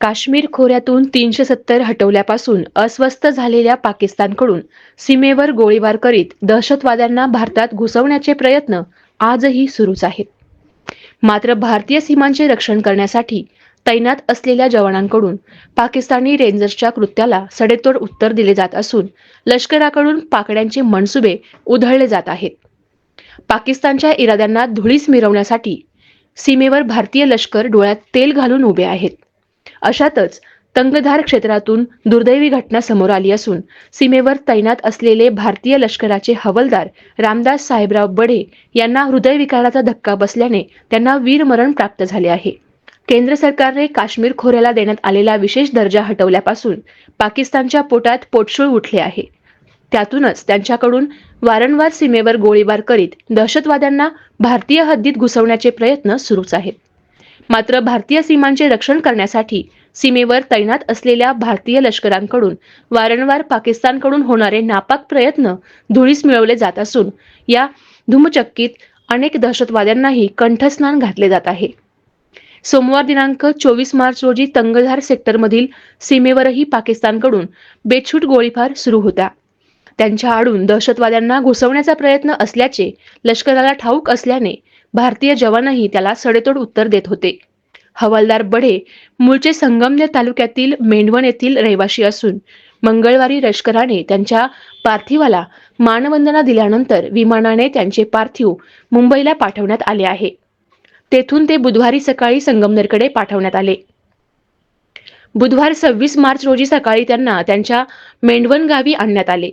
काश्मीर खोऱ्यातून तीनशे सत्तर हटवल्यापासून अस्वस्थ झालेल्या पाकिस्तानकडून सीमेवर गोळीबार करीत दहशतवाद्यांना भारतात घुसवण्याचे प्रयत्न आजही सुरूच आहेत. मात्र भारतीय सीमांचे रक्षण करण्यासाठी तैनात असलेल्या जवानांकडून पाकिस्तानी रेंजर्सच्या कृत्याला सडेतोड उत्तर दिले जात असून लष्कराकडून पाकड्यांचे मनसुबे उधळले जात आहेत. पाकिस्तानच्या इराद्यांना धुळीस मिरवण्यासाठी सीमेवर भारतीय लष्कर डोळ्यात तेल घालून उभे आहेत. अशातच तंगधार क्षेत्रातून दुर्दैवी घटना समोर आली असून सीमेवर तैनात असलेले भारतीय लष्कराचे हवलदार रामदास साहेबराव बडे यांना हृदयविकाराचा धक्का बसल्याने त्यांना वीरमरण प्राप्त झाले आहे. केंद्र सरकारने काश्मीर खोऱ्याला देण्यात आलेला विशेष दर्जा हटवल्यापासून पाकिस्तानच्या पोटात पोटशूळ उठले आहे. त्यातूनच त्यांच्याकडून वारंवार सीमेवर गोळीबार करीत दहशतवाद्यांना भारतीय हद्दीत घुसवण्याचे प्रयत्न सुरूच आहेत. मात्र भारतीय सीमांचे रक्षण करण्यासाठी सीमेवर तैनात असलेल्या भारतीय लष्करांकडून वारंवार पाकिस्तानकडून होणारे नापाक प्रयत्न धुळीस मिळवले जात असून या धुमचक्कीत अनेक दहशतवाद्यांनाही कंठस्नान घातले जात आहे. सोमवार दिनांक चोवीस मार्च रोजी तंगधार सेक्टरमधील सीमेवरही पाकिस्तानकडून बेछूट गोळीबार सुरू होता. त्यांच्या आडून दहशतवाद्यांना घुसवण्याचा प्रयत्न असल्याचे लष्कराला ठाऊक असल्याने भारतीय जवानही त्याला सडेतोड उत्तर देत होते. हवालदार बडे मूळचे संगमनेर तालुक्यातील मेंढवण येथील रहिवाशी असून मंगळवारी लष्कराने त्यांच्या पार्थिवाला मानवंदना दिल्यानंतर विमानाने त्यांचे पार्थिव मुंबईला पाठवण्यात आले आहे. तेथून ते बुधवारी सकाळी संगमनेरकडे पाठवण्यात आले. बुधवार सव्वीस मार्च रोजी सकाळी त्यांना त्यांच्या मेंढवण गावी आणण्यात आले.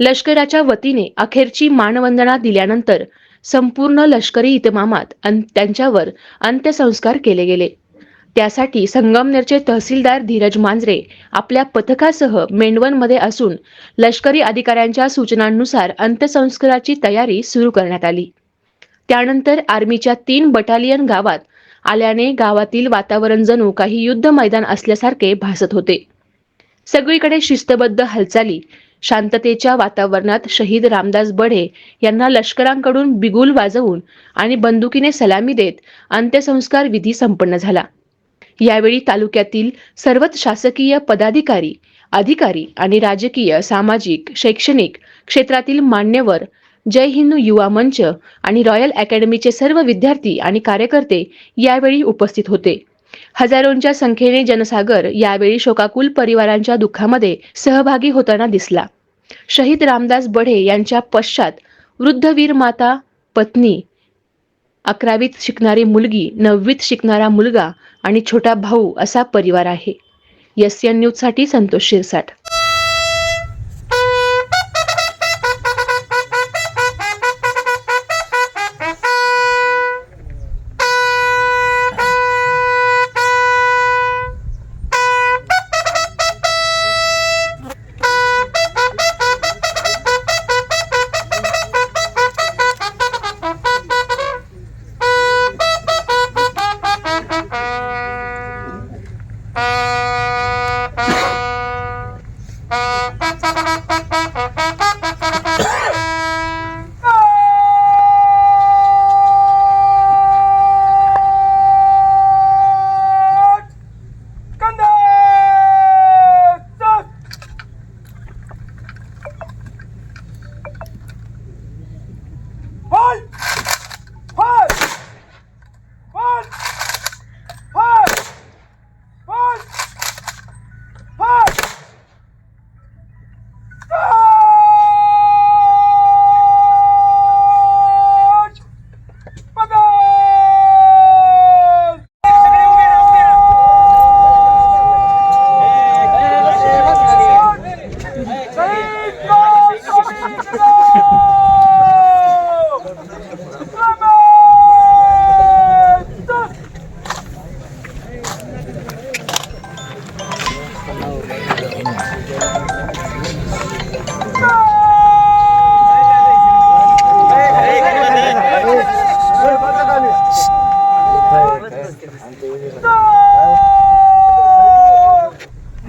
लष्कराच्या वतीने अखेरची मानवंदना दिल्यानंतर संपूर्ण लष्करी इतमामात त्यांच्यावर अंत्यसंस्कार केले गेले. त्यासाठी संगमनेरचे तहसीलदार धीरज मांजरे आपल्या पथकासह मेंढवणमध्ये असून लष्करी अधिकाऱ्यांच्या सूचनांनुसार अंत्यसंस्काराची तयारी सुरू करण्यात आली. त्यानंतर आर्मीच्या तीन बटालियन गावात आल्याने गावातील वातावरण जणू काही युद्ध मैदान असल्यासारखे भासत होते. सगळीकडे शिस्तबद्ध हालचाली शांततेच्या वातावरणात शहीद रामदास बढे यांना लष्करांकडून बिगुल वाजवून आणि बंदुकीने सलामी देत अंत्यसंस्कार विधी संपन्न झाला. यावेळी तालुक्यातील सर्वच शासकीय पदाधिकारी अधिकारी आणि राजकीय सामाजिक शैक्षणिक क्षेत्रातील मान्यवर जय हिंदू युवा मंच आणि रॉयल अकॅडमीचे सर्व विद्यार्थी आणि कार्यकर्ते यावेळी उपस्थित होते. हजारोंच्या संख्येने जनसागर यावेळी शोकाकुल परिवारांच्या दुःखामध्ये सहभागी होताना दिसला. शहीद रामदास बढे यांच्या पश्चात वृद्धवीर माता पत्नी अकरावीत शिकणारी मुलगी नववीत शिकणारा मुलगा आणि छोटा भाऊ असा परिवार आहे. एस एन न्यूजसाठी संतोष शिरसाट. Uh...